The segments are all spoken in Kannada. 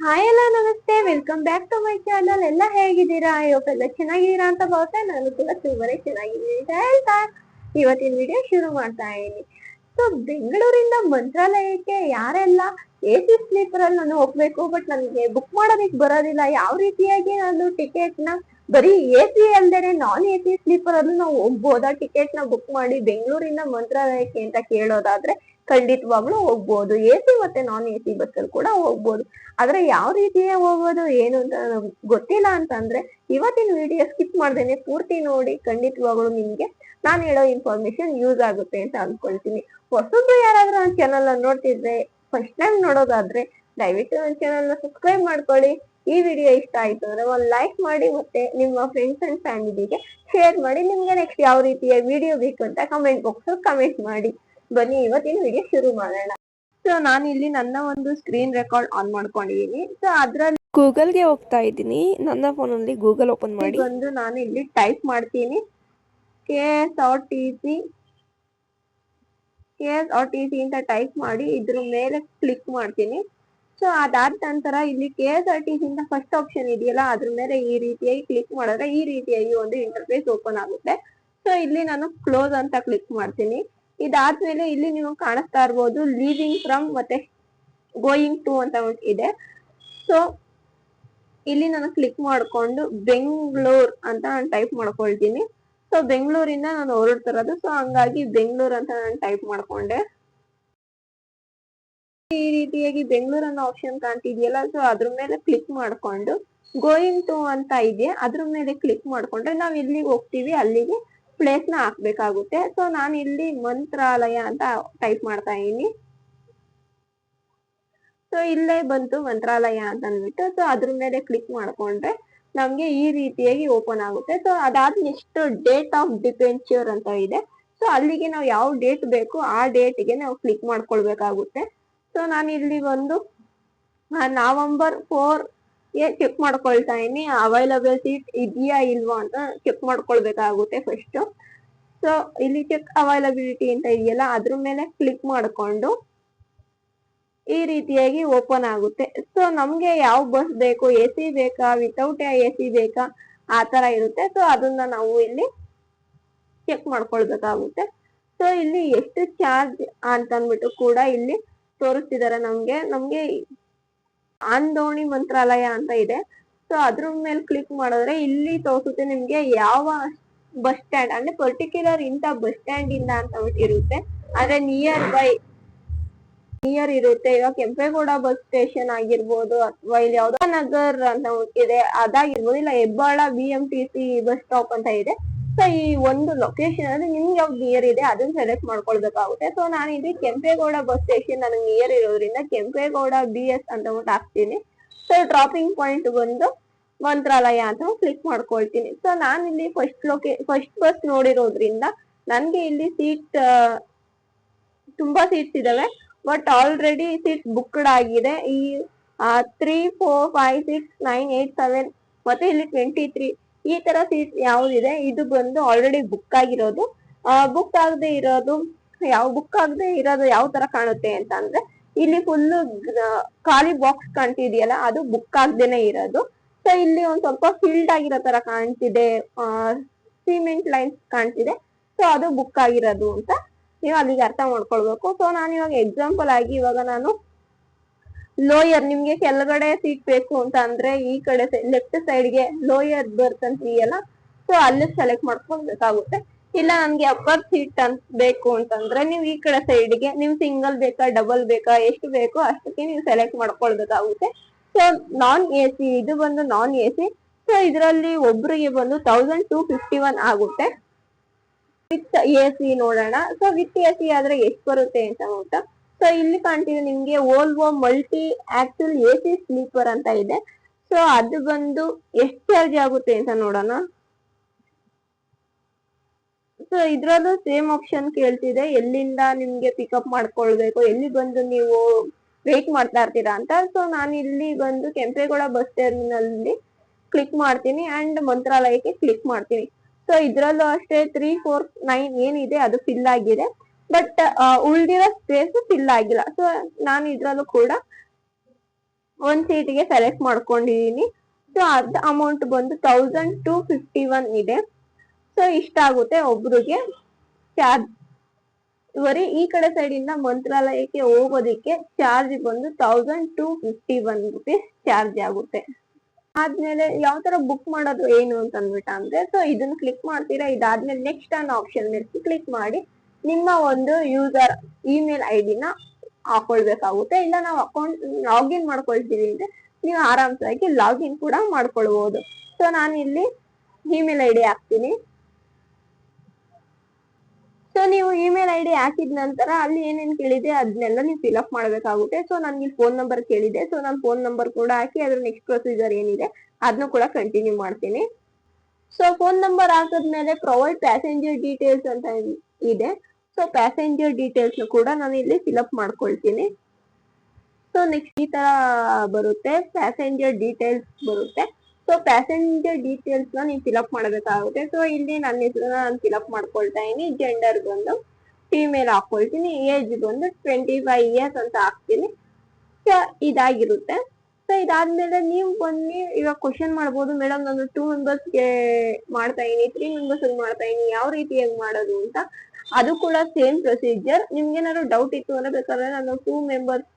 ಹಾಯ್ ಎಲ್ಲ ನಮಸ್ತೆ. Welcome back to my channel ಎಲ್ಲ ಹೇಗಿದ್ದೀರಾ? ಎಲ್ಲ ಚೆನ್ನಾಗಿದ್ದೀರಾ ಅಂತ ಭಾವಿಸ್ತಾ ನಾನು ಕೂಡ ತುಂಬಾನೇ ಚೆನ್ನಾಗಿದ್ದೀನಿ ಅಂತ ಹೇಳ್ತಾ ಇವತ್ತಿನ ವಿಡಿಯೋ ಶುರು ಮಾಡ್ತಾ ಇದ್ದೀನಿ. ಸೊ ಬೆಂಗಳೂರಿಂದ ಮಂತ್ರಾಲಯಕ್ಕೆ ಯಾರೆಲ್ಲ ಎ ಸಿ ಸ್ಲೀಪರ್ ಅಲ್ಲಿ ನಾನು ಹೋಗ್ಬೇಕು ಬಟ್ ನನಗೆ ಬುಕ್ ಮಾಡೋದಕ್ಕೆ ಬರೋದಿಲ್ಲ. ಯಾವ ರೀತಿಯಾಗಿ ನಾನು ಟಿಕೆಟ್ನ ಬರೀ ಎ ಸಿ ಅಲ್ದೇನೆ ನಾನ್ ಎ ಸಿ ಸ್ಲೀಪರ್ ಅಲ್ಲೂ ನಾವು ಹೋಗ್ಬೋದಾ? ನ ಬುಕ್ ಮಾಡಿ ಬೆಂಗಳೂರಿಂದ ಮಂತ್ರಾಲಯಕ್ಕೆ ಅಂತ ಕೇಳೋದಾದ್ರೆ ಖಂಡಿತವಾಗ್ಲೂ ಹೋಗ್ಬೋದು. ಎ ಸಿ ಮತ್ತೆ ನಾನ್ ಎ ಸಿ ಬಸ್ಸಲ್ಲಿ ಕೂಡ ಹೋಗ್ಬೋದು. ಆದ್ರೆ ಯಾವ ರೀತಿಯ ಹೋಗೋದು, ಏನು ಅಂತ ಗೊತ್ತಿಲ್ಲ ಅಂತಂದ್ರೆ, ಇವತ್ತಿನ ವಿಡಿಯೋ ಸ್ಕಿಪ್ ಮಾಡ್ದೇನೆ ಪೂರ್ತಿ ನೋಡಿ ಖಂಡಿತವಾಗ್ಲೂ ನಿಮ್ಗೆ ನಾನು ಹೇಳೋ ಇನ್ಫಾರ್ಮೇಶನ್ ಯೂಸ್ ಆಗುತ್ತೆ ಅಂತ ಅನ್ಕೊಳ್ತೀನಿ. ಹೊಸಬ್ರು ಯಾರಾದ್ರೂ ನನ್ನ ಚಾನಲ್ ನೋಡ್ತಿದ್ರೆ ಫಸ್ಟ್ ಟೈಮ್ ನೋಡೋದಾದ್ರೆ ದಯವಿಟ್ಟು ನನ್ನ ಚಾನಲ್ ಸಬ್ಸ್ಕ್ರೈಬ್ ಮಾಡ್ಕೊಳ್ಳಿ. ಈ ವಿಡಿಯೋ ಇಷ್ಟ ಆಯ್ತು ಅಂದ್ರೆ ಒಂದು ಲೈಕ್ ಮಾಡಿ ಮತ್ತೆ ನಿಮ್ಮ ಫ್ರೆಂಡ್ಸ್ ಅಂಡ್ ಫ್ಯಾಮಿಲಿಗೆ ಶೇರ್ ಮಾಡಿ, ನಿಮ್ಗೆ ನೆಕ್ಸ್ಟ್ ಯಾವ ರೀತಿಯ ವಿಡಿಯೋ ಬೇಕು ಅಂತ ಕಮೆಂಟ್ ಬಾಕ್ಸ್ ಕಮೆಂಟ್ ಮಾಡಿ. ಬನ್ನಿ ಇವತ್ತಿನ ವಿಡಿಯೋ ಶುರು ಮಾಡೋಣ. ಸೊ ನಾನು ಇಲ್ಲಿ ನನ್ನ ಒಂದು ಸ್ಕ್ರೀನ್ ರೆಕಾರ್ಡ್ ಆನ್ ಮಾಡ್ಕೊಂಡಿದ್ದೀನಿ. ಸೊ ಅದ್ರಲ್ಲಿ ಗೂಗಲ್ಗೆ ಹೋಗ್ತಾ ಇದ್ದೀನಿ. ನನ್ನ ಫೋನಲ್ಲಿ ಗೂಗಲ್ ಓಪನ್ ಮಾಡಿ. ಬಂದು ನಾನು ಇಲ್ಲಿ ಟೈಪ್ ಮಾಡ್ತೀನಿ. K S R T C K S R T C ಅಂತ ಟೈಪ್ ಮಾಡಿ ಇದ್ರ ಮೇಲೆ ಕ್ಲಿಕ್ ಮಾಡ್ತೀನಿ. ಸೊ ಅದಾದ ನಂತರ ಇಲ್ಲಿ K S R T C ಅಂತ ಫಸ್ಟ್ ಆಪ್ಷನ್ ಇದೆಯಲ್ಲ ಅದ್ರ ಮೇಲೆ ಈ ರೀತಿಯಾಗಿ ಕ್ಲಿಕ್ ಮಾಡಿದ್ರೆ ಈ ರೀತಿಯಾಗಿ ಒಂದು ಇಂಟರ್ಫೇಸ್ ಓಪನ್ ಆಗುತ್ತೆ. ಸೊ ಇಲ್ಲಿ ನಾನು ಕ್ಲೋಸ್ ಅಂತ ಕ್ಲಿಕ್ ಮಾಡ್ತೀನಿ. ಇದಾದ್ಮೇಲೆ ಇಲ್ಲಿ ನೀವು ಕಾಣಿಸ್ತಾ ಇರ್ಬೋದು ಲೀವಿಂಗ್ ಫ್ರಮ್ ಮತ್ತೆ ಗೋಯಿಂಗ್ ಟು ಅಂತ ಇದೆ. ಸೊ ಇಲ್ಲಿ ನಾನು ಕ್ಲಿಕ್ ಮಾಡ್ಕೊಂಡು ಬೆಂಗಳೂರು ಅಂತ ನಾನು ಟೈಪ್ ಮಾಡ್ಕೊಳ್ತೀನಿ. ಸೊ ಬೆಂಗಳೂರಿಂದ ನಾನು ಹೊರಡ್ತಿರೋದು. ಸೊ ಹಂಗಾಗಿ ಬೆಂಗಳೂರು ಅಂತ ನಾನು ಟೈಪ್ ಮಾಡ್ಕೊಂಡೆ. ಈ ರೀತಿಯಾಗಿ ಬೆಂಗಳೂರು ಅನ್ನೋ ಆಪ್ಷನ್ ಕಾಣ್ತಿದ್ಯಲ್ಲ ಸೊ ಅದ್ರ ಮೇಲೆ ಕ್ಲಿಕ್ ಮಾಡ್ಕೊಂಡು ಗೋಯಿಂಗ್ ಟು ಅಂತ ಇದೆ. ಅದ್ರ ಮೇಲೆ ಕ್ಲಿಕ್ ಮಾಡ್ಕೊಂಡ್ರೆ ನಾವ್ ಎಲ್ಲಿಗೆ ಹೋಗ್ತೀವಿ? ಅಲ್ಲಿಗೆ ಪ್ಲೇಸ್ನ ಹಾಕ್ಬೇಕಾಗುತ್ತೆ. ಸೊ ನಾನು ಇಲ್ಲಿ ಮಂತ್ರಾಲಯ ಅಂತ ಟೈಪ್ ಮಾಡ್ತಾ ಇದೀನಿ ಸೊ ಇಲ್ಲೇ ಬಂತು ಮಂತ್ರಾಲಯ ಅಂತ ಅಂದ್ಬಿಟ್ಟು ಸೊ ಅದ್ರ ಮೇಲೆ ಕ್ಲಿಕ್ ಮಾಡ್ಕೊಂಡ್ರೆ ನಮ್ಗೆ ಈ ರೀತಿಯಾಗಿ ಓಪನ್ ಆಗುತ್ತೆ. ಸೊ ಅದಾದ ನೆಕ್ಸ್ಟ್ ಡೇಟ್ ಆಫ್ ಡಿಪೆಂಚರ್ ಅಂತ ಇದೆ. ಸೊ ಅಲ್ಲಿಗೆ ನಾವು ಯಾವ ಡೇಟ್ ಬೇಕು ಆ ಡೇಟ್ಗೆ ನಾವು ಕ್ಲಿಕ್ ಮಾಡ್ಕೊಳ್ಬೇಕಾಗುತ್ತೆ. ಸೊ ನಾನು ಇಲ್ಲಿ ಒಂದು ನವೆಂಬರ್ ಫೋರ್ ಗೆ ಚೆಕ್ ಮಾಡ್ಕೊಳ್ತಾ ಇದೀನಿ? ಅವೈಲಬಲ್ ಸೀಟ್ ಇದೆಯಾ ಇಲ್ವಾ ಅಂತ ಚೆಕ್ ಮಾಡ್ಕೊಳ್ಬೇಕಾಗುತ್ತೆ ಫಸ್ಟ್ ಸೊ ಇಲ್ಲಿ ಚೆಕ್ ಅವೈಲಬಿಲಿಟಿ ಅಂತ ಇದೆಯಲ್ಲ, ಅದ್ರ ಮೇಲೆ ಕ್ಲಿಕ್ ಮಾಡ್ಕೊಂಡು ಈ ರೀತಿಯಾಗಿ ಓಪನ್ ಆಗುತ್ತೆ. ಸೊ ನಮ್ಗೆ ಯಾವ ಬಸ್ ಬೇಕು ಎ ಸಿ ಬೇಕಾ ವಿತೌಟ್ ಎ ಸಿ ಬೇಕಾ, ಆ ತರ ಇರುತ್ತೆ. ಸೊ ಅದನ್ನ ನಾವು ಇಲ್ಲಿ ಚೆಕ್ ಮಾಡ್ಕೊಳ್ಬೇಕಾಗುತ್ತೆ. ಸೊ ಇಲ್ಲಿ ಎಷ್ಟು ಚಾರ್ಜ್ ಅಂತ ಅಂದ್ಬಿಟ್ಟು ಕೂಡ ಇಲ್ಲಿ ತೋರಿಸ್ತಿದ್ದಾರೆ ನಮ್ಗೆ. ನಮ್ಗೆ ಆಂದೋಣಿ ಮಂತ್ರಾಲಯ ಅಂತ ಇದೆ. ಸೊ ಅದ್ರ ಮೇಲೆ ಕ್ಲಿಕ್ ಮಾಡಿದ್ರೆ ಇಲ್ಲಿ ತೋರಿಸುತ್ತೆ ನಿಮ್ಗೆ ಯಾವ ಬಸ್ ಸ್ಟ್ಯಾಂಡ್ ಅಂದ್ರೆ ಪರ್ಟಿಕ್ಯುಲರ್ ಇಂತ ಬಸ್ ಸ್ಟ್ಯಾಂಡ್ ಇಂದ ಅಂತ ಇರುತ್ತೆ. ಆದ್ರೆ ನಿಯರ್ ಬೈ ನಿಯರ್ ಇರುತ್ತೆ. ಇವಾಗ ಕೆಂಪೇಗೌಡ ಬಸ್ ಸ್ಟೇಷನ್ ಆಗಿರ್ಬೋದು ಅಥವಾ ಇಲ್ಲಿ ಯಾವ್ದೋ ನಗರ್ ಅಂತ ಇದೆ. ಅದಾಗಿರ್ಬೋದು. ಇಲ್ಲ, Hebbal B M T C bus stop ಅಂತ ಇದೆ. ಸೊ ಈ ಒಂದು ಲೊಕೇಶನ್ ಅಂದ್ರೆ ನಿಮ್ಗೆ ಯಾವ್ದು ನಿಯರ್ ಇದೆ ಅದನ್ನ ಸೆಲೆಕ್ಟ್ ಮಾಡ್ಕೊಳ್ಬೇಕಾಗುತ್ತೆ. ಸೊ ನಾನು ಇಲ್ಲಿ ಕೆಂಪೇಗೌಡ ಬಸ್ ಸ್ಟೇಷನ್ ನನಗೆ ನಿಯರ್ ಇರೋದ್ರಿಂದ ಕೆಂಪೇಗೌಡ ಬಿ ಎಸ್ ಅಂತ ಒಂದು ಹಾಕ್ತೀನಿ. ಸೊ ಡ್ರಾಪಿಂಗ್ ಪಾಯಿಂಟ್ ಬಂದು ಮಂತ್ರಾಲಯ ಅಂತ ಕ್ಲಿಕ್ ಮಾಡ್ಕೊಳ್ತೀನಿ. ಸೊ ನಾನು ಇಲ್ಲಿ ಫಸ್ಟ್ ಲೊಕೇ ಫಸ್ಟ್ ಬಸ್ ನೋಡಿರೋದ್ರಿಂದ ನನ್ಗೆ ಇಲ್ಲಿ ಸೀಟ್ ತುಂಬಾ ಸೀಟ್ಸ್ ಇದಾವೆ. ಬಟ್ ಆಲ್ರೆಡಿ ಸೀಟ್ ಬುಕ್ಡ್ ಆಗಿದೆ. ಈ three four five six nine eight seven ಮತ್ತೆ ಇಲ್ಲಿ ಟ್ವೆಂಟಿ ತ್ರೀ ಈ ತರ ಸೀಟ್ ಯಾವ್ದಿದೆ? ಇದು ಬಂದು ಆಲ್ರೆಡಿ ಬುಕ್ ಆಗಿರೋದು. ಬುಕ್ ಆಗದೆ ಇರೋದು, ಯಾವ ಬುಕ್ ಆಗದೆ ಇರೋದು ಯಾವ ತರ ಕಾಣುತ್ತೆ ಅಂತ ಅಂದ್ರೆ, ಇಲ್ಲಿ ಫುಲ್ ಖಾಲಿ ಬಾಕ್ಸ್ ಕಾಣ್ತಿದೆಯಲ್ಲ, ಅದು ಬುಕ್ ಆಗ್ದೇನೆ ಇರೋದು. ಸೊ ಇಲ್ಲಿ ಒಂದ್ ಸ್ವಲ್ಪ ಫಿಲ್ಡ್ ಆಗಿರೋ ತರ ಕಾಣ್ತಿದೆ. ಸಿಮೆಂಟ್ ಲೈನ್ಸ್ ಕಾಣ್ತಿದೆ. ಸೊ ಅದು ಬುಕ್ ಆಗಿರೋದು ಅಂತ ನೀವು ಅಲ್ಲಿಗೆ ಅರ್ಥ ಮಾಡ್ಕೊಳ್ಬೇಕು. ಸೊ ನಾನು ಇವಾಗ ಎಕ್ಸಾಂಪಲ್ ಆಗಿ ಇವಾಗ ನಾನು ಲೋಯರ್ ನಿಮ್ಗೆ ಕೆಳಗಡೆ ಸೀಟ್ ಬೇಕು ಅಂತ ಅಂದ್ರೆ ಈ ಕಡೆ ಲೆಫ್ಟ್ ಸೈಡ್ಗೆ ಲೋಯರ್ ಬರ್ತ್ ಇದೆಯಲ್ಲ ಸೊ ಅಲ್ಲಿ ಸೆಲೆಕ್ಟ್ ಮಾಡ್ಕೊಳ್ಬೇಕಾಗುತ್ತೆ ಇಲ್ಲ ನನ್ಗೆ ಅಪ್ಪರ್ ಸೀಟ್ ಅಂತ ಬೇಕು ಅಂತಂದ್ರೆ ನೀವು ಈ ಕಡೆ ಸೈಡ್ಗೆ ನೀವು ಸಿಂಗಲ್ ಬೇಕಾ ಡಬಲ್ ಬೇಕಾ, ಎಷ್ಟು ಬೇಕೋ ಅಷ್ಟಕ್ಕೆ ನೀವು ಸೆಲೆಕ್ಟ್ ಮಾಡ್ಕೊಳ್ಬೇಕಾಗುತ್ತೆ. ಸೊ ನಾನ್ ಎ ಸಿ ಇದು ಬಂದು ನಾನ್ ಎ ಸಿ ಸೊ ಇದರಲ್ಲಿ ಒಬ್ರಿಗೆ ಬಂದು ತೌಸಂಡ್ ಟೂ ಫಿಫ್ಟಿ ಒನ್ ಆಗುತ್ತೆ. ವಿತ್ ಎ ಸಿ ನೋಡೋಣ. ಸೊ ವಿತ್ ಎ ಸಿ ಆದ್ರೆ ಎಷ್ಟು ಬರುತ್ತೆ ಅಂತ ನೋಡ್ತಾ ಸೊ ಇಲ್ಲಿ ಕಾಣ್ತಿದೆ ನಿಮ್ಗೆ Volvo multi axle A C sleeper ಅಂತ ಇದೆ. ಸೊ ಅದು ಬಂದು ಎಷ್ಟು ಚಾರ್ಜ್ ಆಗುತ್ತೆ ಅಂತ ನೋಡೋಣ. ಸೊ ಇದ್ರಲ್ಲೂ ಸೇಮ್ ಆಪ್ಷನ್ ಕೇಳ್ತಿದೆ. ಎಲ್ಲಿಂದ ನಿಮ್ಗೆ ಪಿಕಪ್ ಮಾಡ್ಕೊಳ್ಬೇಕು? ಎಲ್ಲಿ ಬಂದು ನೀವು ವೇಟ್ ಮಾಡ್ತಾ ಇರ್ತೀರಾ ಅಂತ? ಸೊ ನಾನು ಇಲ್ಲಿ ಬಂದು ಕೆಂಪೇಗೌಡ ಬಸ್ ಟರ್ಮಿನಲ್ ಕ್ಲಿಕ್ ಮಾಡ್ತೀನಿ ಅಂಡ್ ಮಂತ್ರಾಲಯಕ್ಕೆ ಕ್ಲಿಕ್ ಮಾಡ್ತೀನಿ. ಸೊ ಇದ್ರಲ್ಲೂ ಅಷ್ಟೇ ತ್ರೀ ಫೋರ್ ನೈನ್ ಏನಿದೆ ಅದು ಫಿಲ್ ಆಗಿದೆ. ಬಟ್ ಉಳ್ದಿರೋ ಸ್ಪೇಸ್ ಫಿಲ್ ಆಗಿಲ್ಲ. ಸೊ ನಾನು ಇದ್ರಲ್ಲೂ ಕೂಡ ಒಂದ್ ಸೀಟಿಗೆ ಸೆಲೆಕ್ಟ್ ಮಾಡ್ಕೊಂಡಿದೀನಿ. ಸೊ ಅರ್ಧ ಅಮೌಂಟ್ ಬಂದು ತೌಸಂಡ್ ಟು ಫಿಫ್ಟಿ ಒನ್ ಇದೆ. ಸೊ ಇಷ್ಟ ಆಗುತ್ತೆ ಒಬ್ರಿಗೆ. ಚಾರ್ಜ್ ಬರೀ ಈ ಕಡೆ ಸೈಡ್ ಇಂದ ಮಂತ್ರಾಲಯಕ್ಕೆ ಹೋಗೋದಿಕ್ಕೆ ಚಾರ್ಜ್ ಬಂದು thousand two fifty one rupees charge ಆಗುತ್ತೆ. ಆದ್ಮೇಲೆ ಯಾವ ತರ ಬುಕ್ ಮಾಡೋದು ಏನು ಅಂತ ಅಂದ್ಬಿಟ್ಟು ಅಂದ್ರೆ ಸೊ ಇದನ್ನ ಕ್ಲಿಕ್ ಮಾಡ್ತೀರಾ? ಇದಾದ್ಮೇಲೆ ನೆಕ್ಸ್ಟ್ ಅನ್ನೋ ಆಪ್ಷನ್ ಮೇಲೆ ಕ್ಲಿಕ್ ಮಾಡಿ ನಿಮ್ಮ ಒಂದು ಯೂಸರ್ ಇಮೇಲ್ ಐ ಡಿನ ಹಾಕೊಳ್ಬೇಕಾಗುತ್ತೆ. ಇಲ್ಲ ನಾವು ಅಕೌಂಟ್ ಲಾಗಿನ್ ಮಾಡ್ಕೊಳ್ತೀವಿ ಅಂದ್ರೆ ನೀವು ಆರಾಮ್ಸಾಗಿ ಲಾಗಿನ್ ಕೂಡ ಮಾಡ್ಕೊಳ್ಬಹುದು ಸೊ ನಾನು ಇಲ್ಲಿ ಇಮೇಲ್ ಐ ಡಿ ಹಾಕ್ತೀನಿ. ಸೊ ನೀವು ಇಮೇಲ್ ಐ ಡಿ ಹಾಕಿದ ನಂತರ ಅಲ್ಲಿ ಏನೇನು ಕೇಳಿದೆ ಅದನ್ನೆಲ್ಲ ನೀವು ಫಿಲ್ ಅಪ್ ಮಾಡ್ಬೇಕಾಗುತ್ತೆ. ಸೊ ನನಗೆ ಫೋನ್ ನಂಬರ್ ಕೇಳಿದೆ. ಸೊ ನಾನು ಫೋನ್ ನಂಬರ್ ಕೂಡ ಹಾಕಿ ಅದ್ರ ನೆಕ್ಸ್ಟ್ ಪ್ರೊಸೀಜರ್ ಏನಿದೆ ಅದನ್ನು ಕೂಡ ಕಂಟಿನ್ಯೂ ಮಾಡ್ತೀನಿ. ಸೊ ಫೋನ್ ನಂಬರ್ ಹಾಕಿದ್ಮೇಲೆ ಪ್ರೊವೈಡ್ ಪ್ಯಾಸೆಂಜರ್ ಡೀಟೇಲ್ಸ್ ಅಂತ ಇದೆ. ಸೊ ಪ್ಯಾಸೆಂಜರ್ ಡೀಟೇಲ್ಸ್ ಕೂಡ ನಾನು ಇಲ್ಲಿ ಫಿಲಪ್ ಮಾಡ್ಕೊಳ್ತೀನಿ. ಸೊ ನೆಕ್ಸ್ಟ್ ಈ ತರ ಬರುತ್ತೆ. ಪ್ಯಾಸೆಂಜರ್ ಡೀಟೇಲ್ಸ್ ಬರುತ್ತೆ. ಸೊ ಪ್ಯಾಸೆಂಜರ್ ಡೀಟೇಲ್ಸ್ನ ನೀವು ಫಿಲ್ ಅಪ್ ಮಾಡಬೇಕಾಗುತ್ತೆ. ಸೊ ಇಲ್ಲಿ ನನ್ನ ಹೆಸರನ್ನ ನಾನು ಫಿಲಪ್ ಮಾಡ್ಕೊಳ್ತಾ ಇದೀನಿ. ಜೆಂಡರ್ ಬಂದು ಫಿಮೇಲ್ ಹಾಕೊಳ್ತೀನಿ. ಏಜ್ ಬಂದು ಟ್ವೆಂಟಿ ಫೈವ್ ಇಯರ್ಸ್ ಅಂತ ಹಾಕ್ತೀನಿ. ಇದಾಗಿರುತ್ತೆ. ಸೊ ಇದಾದ್ಮೇಲೆ ನೀವು ಬನ್ನಿ. ಇವಾಗ ಕ್ವಶನ್ ಮಾಡ್ಬೋದು. ಮೇಡಮ್, ನಾನು ಟೂ ಮೆಂಬರ್ಸ್ಗೆ ಮಾಡ್ತಾ ಇದೀನಿ. ತ್ರೀ ಮೆಂಬರ್ಸ್ ಮಾಡ್ತಾ ಇದೀನಿ. ಯಾವ ರೀತಿಯಾಗಿ ಮಾಡೋದು ಅಂತ. ಅದು ಕೂಡ ಸೇಮ್ ಪ್ರೊಸೀಜರ್ ನಿಮ್ಗೆ ಏನಾದ್ರು ಡೌಟ್ ಇತ್ತು ಅಂದ್ರೆ ಬೇಕಾದ್ರೆ ನಾನು ಟೂ ಮೆಂಬರ್ಸ್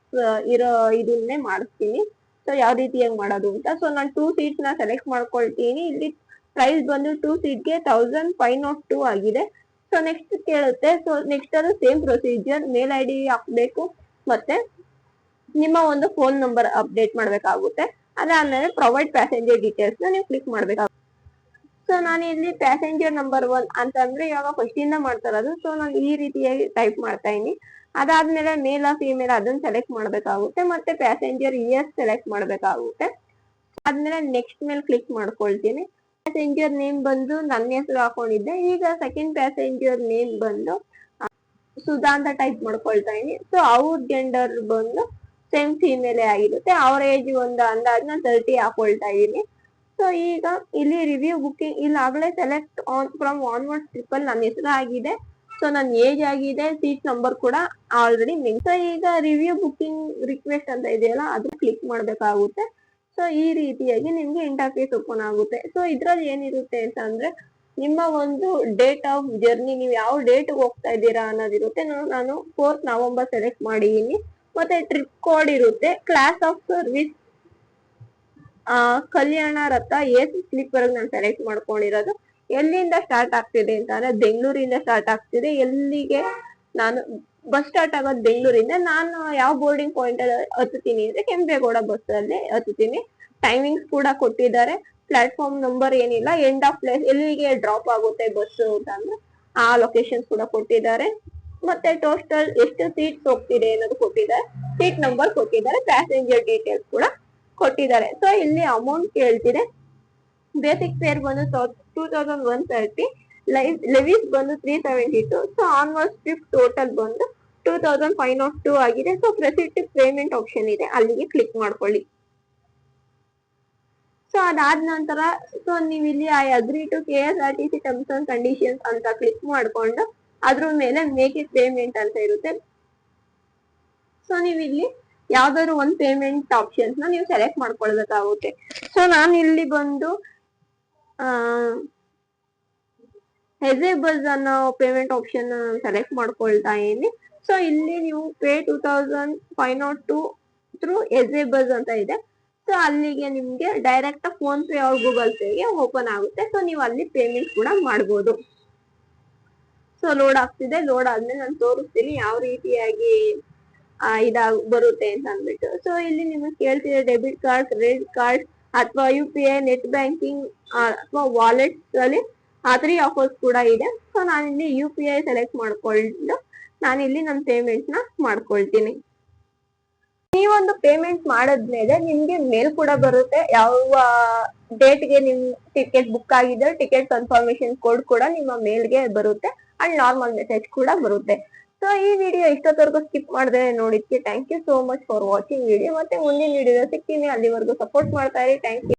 ಇರೋ ಇದನ್ನೇ ಮಾಡಿಸ್ತೀನಿ. ಸೊ ಯಾವ ರೀತಿಯಾಗಿ ಮಾಡೋದು ಅಂತ. ಸೊ ನಾನು ಟೂ ಸೀಟ್ನ ಸೆಲೆಕ್ಟ್ ಮಾಡ್ಕೊಳ್ತೀನಿ. ಇಲ್ಲಿ ಪ್ರೈಸ್ ಬಂದು ಟೂ ಸೀಟ್ಗೆ ತೌಸಂಡ್ ಫೈವ್ ನಾಟ್ ಟೂ ಆಗಿದೆ. ಸೊ ನೆಕ್ಸ್ಟ್ ಕೇಳುತ್ತೆ. ಸೊ ನೆಕ್ಸ್ಟ್ ಅದು same procedure mail I D ಹಾಕ್ಬೇಕು. ಮತ್ತೆ ನಿಮ್ಮ ಒಂದು ಫೋನ್ ನಂಬರ್ ಅಪ್ಡೇಟ್ ಮಾಡ್ಬೇಕಾಗುತ್ತೆ. ಅದಾದ್ಮೇಲೆ ಪ್ರೊವೈಡ್ ಪ್ಯಾಸೆಂಜರ್ ಡೀಟೇಲ್ಸ್ ನೀವು ಕ್ಲಿಕ್ ಮಾಡ್ಬೇಕಾಗುತ್ತೆ. ಸೊ ನಾನು ಇಲ್ಲಿ ಪ್ಯಾಸೆಂಜರ್ ನಂಬರ್ ಒನ್ ಅಂತಂದ್ರೆ ಇವಾಗ ಫಸ್ಟ್ ಇಂದ ಮಾಡ್ತಾ ಇರೋದು. ಸೊ ನಾನು ಈ ರೀತಿಯಾಗಿ ಟೈಪ್ ಮಾಡ್ತಾ ಇದೀನಿ ಅದಾದ್ಮೇಲೆ ಮೇಲ್ ಫಿಮೇಲ್ ಅದನ್ನ ಸೆಲೆಕ್ಟ್ ಮಾಡ್ಬೇಕಾಗುತ್ತೆ. ಮತ್ತೆ ಪ್ಯಾಸೆಂಜರ್ ಇಯರ್ ಸೆಲೆಕ್ಟ್ ಮಾಡ್ಬೇಕಾಗುತ್ತೆ. ಆದ್ಮೇಲೆ ನೆಕ್ಸ್ಟ್ ಮೇಲೆ ಕ್ಲಿಕ್ ಮಾಡ್ಕೊಳ್ತೀನಿ. ಪ್ಯಾಸೆಂಜರ್ ನೇಮ್ ಬಂದು ನನ್ನ ಹೆಸರು ಹಾಕೊಂಡಿದ್ದೆ. ಈಗ ಸೆಕೆಂಡ್ ಪ್ಯಾಸೆಂಜರ್ ನೇಮ್ ಬಂದು ಆ, ಸುಧಾ ಅಂತ ಟೈಪ್ ಮಾಡ್ಕೊಳ್ತಾ ಇದೀನಿ ಸೊ ಅವ್ರ ಜೆಂಡರ್ ಬಂದು ಸೇಮ್ ಫಿಮೇಲೆ ಆಗಿರುತ್ತೆ. ಅವ್ರ ಏಜ್ ಒಂದು ಅಂದಾಜ್ ನಾನು ತರ್ಟಿ ಹಾಕೊಳ್ತಾ ಇದೀನಿ ಸೊ ಈಗ ಇಲ್ಲಿ ರಿವ್ಯೂ ಬುಕಿಂಗ್ ಇಲ್ಲಿ ಆಗಲೇ ಸೆಲೆಕ್ಟ್ ಆನ್ ಫ್ರಮ್ ಆನ್ವರ್ಡ್ ಟ್ರಿಪ್ಪಲ್ಲಿ ನನ್ನ ಹೆಸರು ಆಗಿದೆ. ಸೊ ನನ್ನ ಏಜ್ ಆಗಿದೆ ಸೀಟ್ ನಂಬರ್ ಕೂಡ ಆಲ್ರೆಡಿ ಸೊ ಈಗ ರಿವ್ಯೂ ಬುಕಿಂಗ್ ರಿಕ್ವೆಸ್ಟ್ ಅಂತ ಇದೆಯಲ್ಲ, ಅದು ಕ್ಲಿಕ್ ಮಾಡ್ಬೇಕಾಗುತ್ತೆ. ಸೊ ಈ ರೀತಿಯಾಗಿ ನಿಮ್ಗೆ ಇಂಟರ್ಫೇಸ್ ಓಪನ್ ಆಗುತ್ತೆ. ಸೊ ಇದ್ರಲ್ಲಿ ಏನಿರುತ್ತೆ ಅಂತ ಅಂದ್ರೆ, ನಿಮ್ಮ ಒಂದು ಡೇಟ್ ಆಫ್ ಜರ್ನಿ ನೀವು ಯಾವ ಡೇಟ್ ಹೋಗ್ತಾ ಇದ್ದೀರಾ ಅನ್ನೋದಿರುತ್ತೆ. ನಾನು ಫೋರ್ತ್ ನವೆಂಬರ್ ಸೆಲೆಕ್ಟ್ ಮಾಡಿದೀನಿ ಮತ್ತೆ ಟ್ರಿಪ್ ಕೋಡ್ ಇರುತ್ತೆ. ಕ್ಲಾಸ್ ಆಫ್ ಸರ್ವಿಸ್ ಆ, ಕಲ್ಯಾಣ ರಥ ಎಸ್ ಸ್ಲೀಪರ್ ನಾನು ಸೆಲೆಕ್ಟ್ ಮಾಡ್ಕೊಂಡಿರೋದು? ಎಲ್ಲಿಂದ ಸ್ಟಾರ್ಟ್ ಆಗ್ತಿದೆ ಅಂತ ಅಂದ್ರೆ ಬೆಂಗಳೂರಿಂದ ಸ್ಟಾರ್ಟ್ ಆಗ್ತಿದೆ. ಎಲ್ಲಿಗೆ ನಾನು ಬಸ್ ಸ್ಟಾರ್ಟ್ ಆಗೋದು ಬೆಂಗಳೂರಿಂದ. ನಾನು ಯಾವ ಬೋರ್ಡಿಂಗ್ ಪಾಯಿಂಟ್ ಅಲ್ಲಿ ಹತ್ತುತ್ತೀನಿ ಅಂದ್ರೆ ಕೆಂಪೇಗೌಡ ಬಸ್ ಅಲ್ಲಿ ಹತ್ತುತ್ತೀನಿ. ಟೈಮಿಂಗ್ಸ್ ಕೂಡ ಕೊಟ್ಟಿದ್ದಾರೆ. ಪ್ಲಾಟ್ಫಾರ್ಮ್ ನಂಬರ್ ಏನಿಲ್ಲ. ಎಂಡ್ ಆಫ್ ಪ್ಲೇಸ್ ಎಲ್ಲಿಗೆ ಡ್ರಾಪ್ ಆಗುತ್ತೆ ಬಸ್ ಅಂತ ಅಂದ್ರೆ ಆ ಲೊಕೇಶನ್ ಕೂಡ ಕೊಟ್ಟಿದ್ದಾರೆ. ಮತ್ತೆ ಟೋಟಲ್ ಎಷ್ಟು ಸೀಟ್ಸ್ ಹೋಗ್ತಿದೆ ಅನ್ನೋದು ಕೊಟ್ಟಿದ್ದಾರೆ. ಸೀಟ್ ನಂಬರ್ ಕೊಟ್ಟಿದ್ದಾರೆ. ಪ್ಯಾಸೆಂಜರ್ ಡೀಟೇಲ್ಸ್ ಕೂಡ ಕೊಟ್ಟಿದ್ದಾರೆ. ಸೊ ಇಲ್ಲಿ ಅಮೌಂಟ್ ಕೇಳ್ತಿದೆ. ಬೇಸಿಕ್ ಫೇರ್ ಬಂದು two thousand one thirty live levies ಬಂದು three seventy two so onward trip total ಬಂದು two thousand five not two ಆಗಿದೆ. So proceed to payment option ಇದೆ. ಅಲ್ಲಿಗೆ ಕ್ಲಿಕ್ ಮಾಡ್ಕೊಳ್ಳಿ. ಸೊ ಅದಾದ ನಂತರ ಸೊ ನೀವು ಇಲ್ಲಿ I agree to K S R T C terms and conditions ಅಂತ ಕ್ಲಿಕ್ ಮಾಡ್ಕೊಂಡು, ಅದ್ರ ಮೇಲೆ ಮೇಕ್ ಇಟ್ ಪೇಮೆಂಟ್ ಅಂತ ಇರುತ್ತೆ. ಸೊ ನೀವು ಇಲ್ಲಿ ಯಾವ್ದಾದ್ರು ಒಂದು ಪೇಮೆಂಟ್ ಆಪ್ಷನ್ಸ್ನ ನೀವು ಸೆಲೆಕ್ಟ್ ಮಾಡ್ಕೊಳ್ಬೇಕಾಗುತ್ತೆ. ಸೊ ನಾನು ಇಲ್ಲಿ ಬಂದು ಹೆಸೇಬಲ್ಸ್ ಅನ್ನೋ ಪೇಮೆಂಟ್ ಆಪ್ಷನ್ ಸೆಲೆಕ್ಟ್ ಮಾಡ್ಕೊಳ್ತಾ ಇದೀನಿ ಸೊ ಇಲ್ಲಿ ನೀವು pay two thousand five not two through Easebuzz ಅಂತ ಇದೆ. ಸೊ ಅಲ್ಲಿಗೆ ನಿಮ್ಗೆ ಡೈರೆಕ್ಟ್ ಫೋನ್ ಪೇ ಅವ್ರ ಗೂಗಲ್ ಪೇಗೆ ಓಪನ್ ಆಗುತ್ತೆ. ಸೊ ನೀವು ಅಲ್ಲಿ ಪೇಮೆಂಟ್ ಕೂಡ ಮಾಡ್ಬೋದು. ಸೊ ಲೋಡ್ ಆಗ್ತಿದೆ. ಲೋಡ್ ಆದ್ಮೇಲೆ ನಾನು ತೋರಿಸ್ತೀನಿ ಯಾವ ರೀತಿಯಾಗಿ ಇದಾಗ್ ಬರುತ್ತೆ ಅಂತ ಅಂದ್ಬಿಟ್ಟು. ಸೊ ಇಲ್ಲಿ ನಿಮಗೆ ಕೇಳ್ತಿದೆ ಡೆಬಿಟ್ ಕಾರ್ಡ್ ಕ್ರೆಡಿಟ್ ಕಾರ್ಡ್ ಅಥವಾ U P I net banking ಅಥವಾ ವಾಲೆಟ್ಸ್ ಅಲ್ಲಿ ಆ ತ್ರೀ ಆಫರ್ಸ್ ಕೂಡ ಇದೆ. ಸೊ ನಾನಿಲ್ಲಿ ಯು ಪಿ ಐ ಸೆಲೆಕ್ಟ್ ಮಾಡ್ಕೊಂಡು ನಾನಿಲ್ಲಿ ನನ್ನ ಪೇಮೆಂಟ್ನ ಮಾಡ್ಕೊಳ್ತೀನಿ. ನೀವೊಂದು ಪೇಮೆಂಟ್ ಮಾಡಿದ್ಮೇಲೆ ನಿಮ್ಗೆ ಮೇಲ್ ಕೂಡ ಬರುತ್ತೆ. ಯಾವ ಡೇಟ್ಗೆ ನಿಮ್ ಟಿಕೆಟ್ ಬುಕ್ ಆಗಿದೆ ಟಿಕೆಟ್ ಕನ್ಫರ್ಮೇಶನ್ ಕೋಡ್ ಕೂಡ ನಿಮ್ಮ ಮೇಲ್ಗೆ ಬರುತ್ತೆ. ಅಂಡ್ ನಾರ್ಮಲ್ ಮೆಸೇಜ್ ಕೂಡ ಬರುತ್ತೆ. ಸೊ ಈ ವಿಡಿಯೋ ಇಷ್ಟೊತ್ತವರೆಗೂ ಸ್ಕಿಪ್ ಮಾಡದೆ ನೋಡಿದ್ಕೆ thank you so much for watching video ಮತ್ತೆ ಮುಂದಿನ ವಿಡಿಯೋ ಸಿಗ್ತೀನಿ. ಅಲ್ಲಿವರೆಗೂ ಸಪೋರ್ಟ್ ಮಾಡ್ತಾ ಇರಿ. Thank you